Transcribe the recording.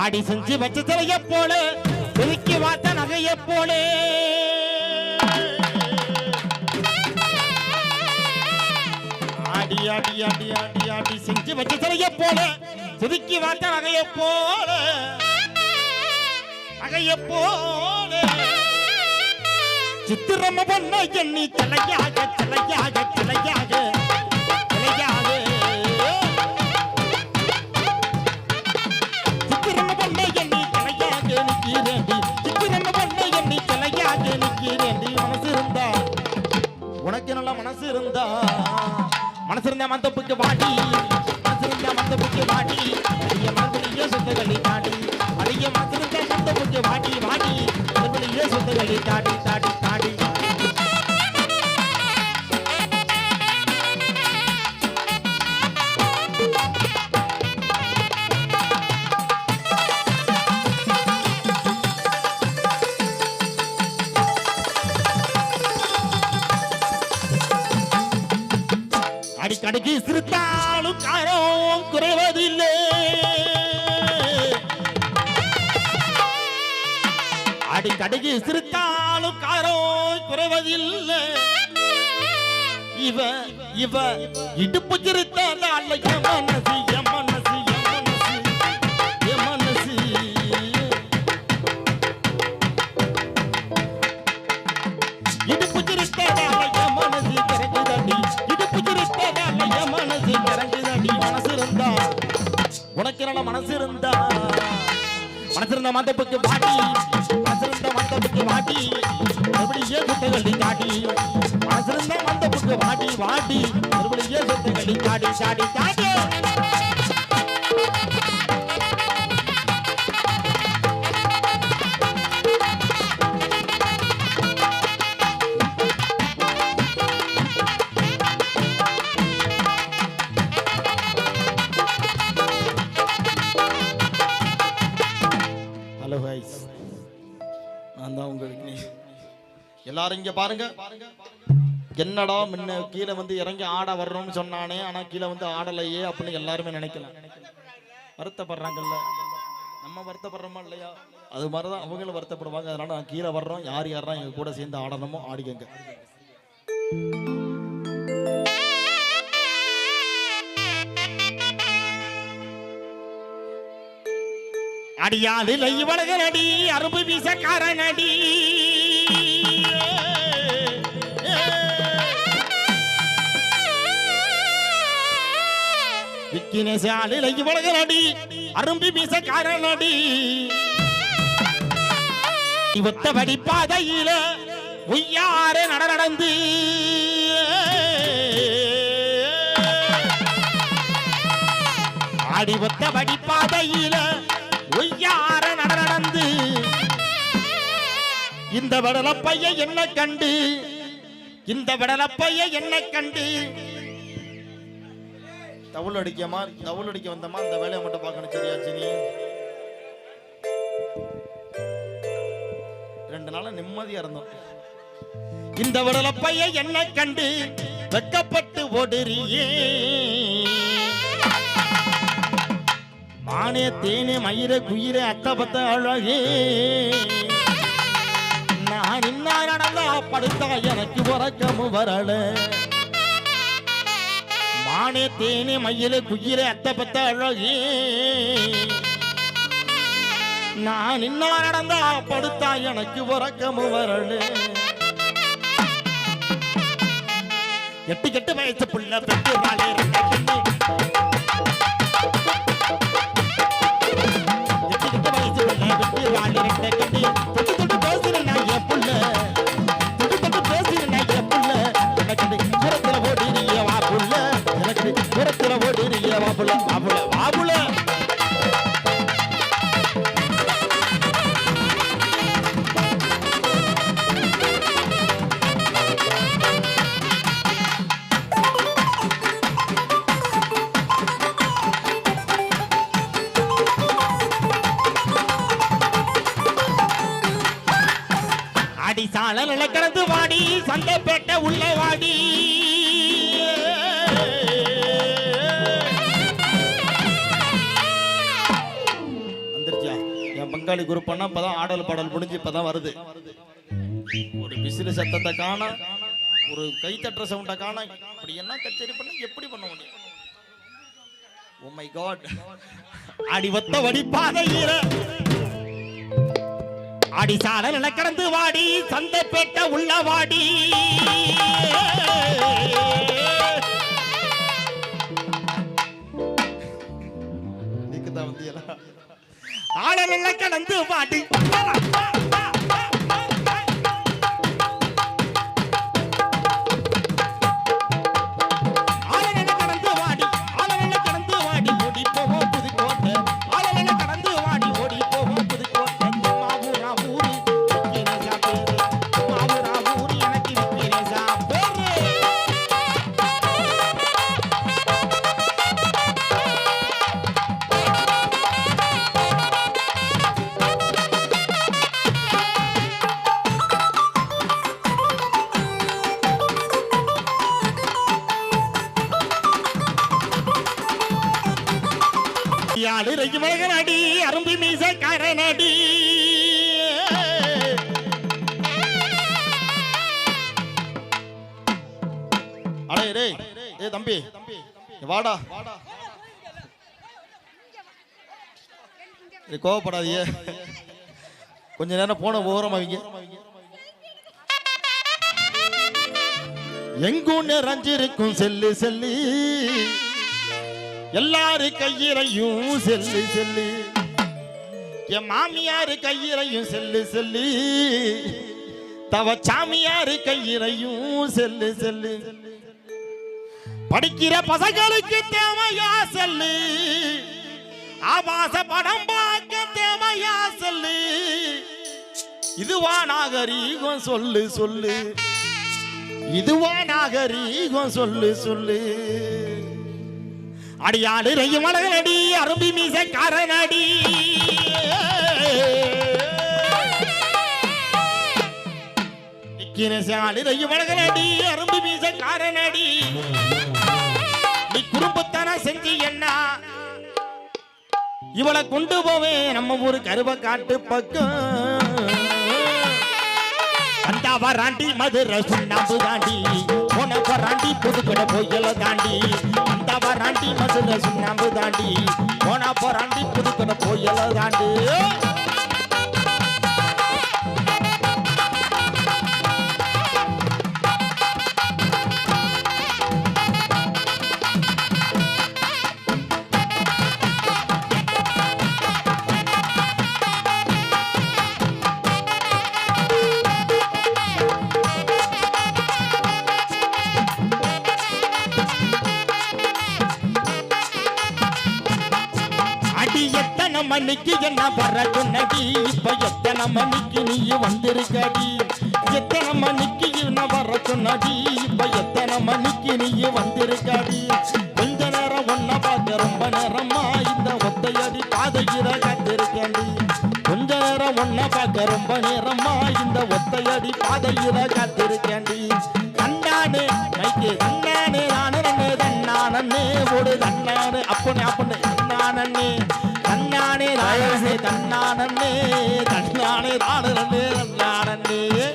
ஆடி செஞ்சு வச்ச சிலைய போல திருக்கி வாத்த நகைய போல. ஆடி ஆடி ஆடி ஆடி ஆடி செஞ்சு வச்ச சிலைய போல திருக்கி வாத்த நகைய போல. நகைய போல. சித்திரம் பண்ண எண்ணி தலையாக தலையாக தலையாக தலையாக மனசு இருந்தா மனசு இருந்தா மந்தப்புக்கு வாடி மனசு இருந்தா மந்தப்புக்கு வாடி. அடிய மனசுலயே சொந்தங்களி தாடி அடிய மனசு இருந்தா மந்தப்புக்கு வாடி வாடி. மனசுலயே சொந்தங்களி தாடி தாடி. கடைக்கு அடிக்கடிக்கு சிறுத்தாலும் காரம் குறைவதில்லை அடிக்கடிக்கு சிறுத்தாலும் காரம் குறைவதில்லை. இவ இவ இடுப்பு சிறுத்தால மனசு என் என் மனசு கிறங்குதடி மனசு இருந்தா உனக்கு நல்ல மனசு இருந்தா மனசு இருந்த மந்தப்புக்கு பாட்டி மனசு இருந்த மந்தப்புக்கு வாடி மறுபடியே சுத்தகள்ளி காட்டி. மனசு இருந்த மந்தப்புக்கு வாடி வாடி மறுபடியே சுத்தகள்ளி காட்டி காட்டி காட்டி. எல்லாரும் இங்க பாருங்க. என்னடா முன்ன கீழே வந்து இறங்கி ஆட வர்றோம்னு சொன்னானே ஆனா கீழே வந்து ஆடலையே அப்படின்னு எல்லாருமே நினைக்கலாம் வருத்தப்படுறாங்கல்ல. நம்ம வருத்தப்படுறோமா இல்லையா? அது மாதிரிதான் அவங்களும் வருத்தப்படுவாங்க. அதனால நான் கீழே வர்றோம். யார் யாரெல்லாம் எங்க கூட சேர்ந்து ஆடணுமோ ஆடிக்கங்க. அடியாதில் இவளக அடி அரும்பு வீசக்காரன் அடி விக்கினசாலில் இவளக நடி. அரும்பு ஒத்தபடி பாதையில உய்யார நட நடந்து. ஆடி ஒத்தபடி பாதையில ஒய்யார நட நடந்து. இந்த விடலப்பைய என்ன கண்டு இந்த விடலப்பைய என்ன கண்டு தவுள் அடிக்கமா தவுள் அடிக்க வந்தமா அந்த வேலையை மட்டும் பார்க்கணும். சரியா சினி ரெண்டு நாளா நிம்மதியா இருந்தோம். இந்த விரல பையன் என்னை கண்டு வெக்கப்பட்டு ஓடுறியே. மானே தேனே மயிர குயிர அத்த பத்த அழகே. நான் இன்னா நடந்தா படுத்தா எனக்கு உறக்கமும் வரலை. மானே தேனே மயில குயில அத்த பத்த அழகி. நான் இன்னும் நடந்தா படுத்தா எனக்கு உறக்கமும் வரலு. எட்டு கெட்டு வயசு புள்ள பெற்று நாளே எட்டு கெட்டு வயசு புள்ள வெட்டி வாழி எனக்கு புறத்துல ஓடி நீங்க புள்ள வா புள்ள வா புள்ள அடி சால நிலக்கிறது வாடி சந்தைப்பேட்டை உள்ள வாடி. பங்காளி குரூப் பண்ணா இப்பதான் ஆடல் பாடல் முடிஞ்சு இப்பதான் வருது. ஒரு விசிறு சத்தத்தை காண ஒரு கைத்தட்டுற சவுண்டை காண இப்படி என்ன கச்சேரி பண்ண எப்படி பண்ண முடியும்? Oh ஓ மை காட் அடிவத்த வடிப்பாத வடி பாதையில. கடந்து வாடி சந்தைப்பேட்டை உள்ள வாடி. ஆடல கடந்து வாடி யாழு ரஜி மழகனடி அரும்பி மீச கரனடி அடே ரே ஏ தம்பி இங்க வாடா. இது கோவப்படாதீங்க. கொஞ்ச நேரம் போன ஓரம் அவங்க எங்கும் நிறைஞ்சிருக்கும் செல்லு செல்லு. எல்லாரு கையிலையும் செல்லு செல்லு. என் மாமியாரு கையிலையும் செல்லு செல்லு. தவ சாமியாரு கையிலையும் செல்லு செல்லு. படிக்கிற பசங்களுக்கு தேவையா செல்லு? ஆபாச படம் பார்க்க தேவையா செல்லு? இதுவா நாகரீகம் சொல்லு சொல்லு. இதுவா நாகரீகம் சொல்லு சொல்லு. அடியாடு ரெய்யும் அரும்பி மீச காரனடி சாடு ரெய்யும் அழகனடி அரும்பி மீச காரனடி நீ குறும்புத்தன செஞ்சு என்ன? இவளை கொண்டு போவேன் நம்ம ஊரு கருவ காட்டு பக்கம். அந்த வராண்டி மதுரை சுண்ணாம்பு தாண்டி. போன பராண்டி புதுக்கடை பொய்யல தாண்டி அந்த வராண்டி மதுரை சுண்ணாம்பு தாண்டி போனா பராண்டி புதுக்கடை பொய்யல தாண்டி. எத்தனை என்ன வர சொன்னடி இப்ப எத்தனை மணிக்கு நீ வந்திருக்கடி? எத்தனை மணிக்கு என்ன வர சொன்னடி இப்ப எத்தனை மணிக்கு நீ வந்திருக்கடி? கொஞ்ச நேரம் ஒன்ன பார்க்க ரொம்ப நேரமா இந்த ஒத்தையடி பாதையில காத்திருக்கேன்டி கொஞ்ச நேரம் ஒன்ன பார்க்க ரொம்ப நேரமா இந்த ஒத்தையடி பாதையில காத்திருக்கேன்டி கண்டானே மைக்கு கண்டானே நானே நன்னே தன்னானே ஒரு தன்னானே அப்பனே அப்பனே தன்னானே தன்னானே தன்னானே தன்னானே தானே தன்னானே.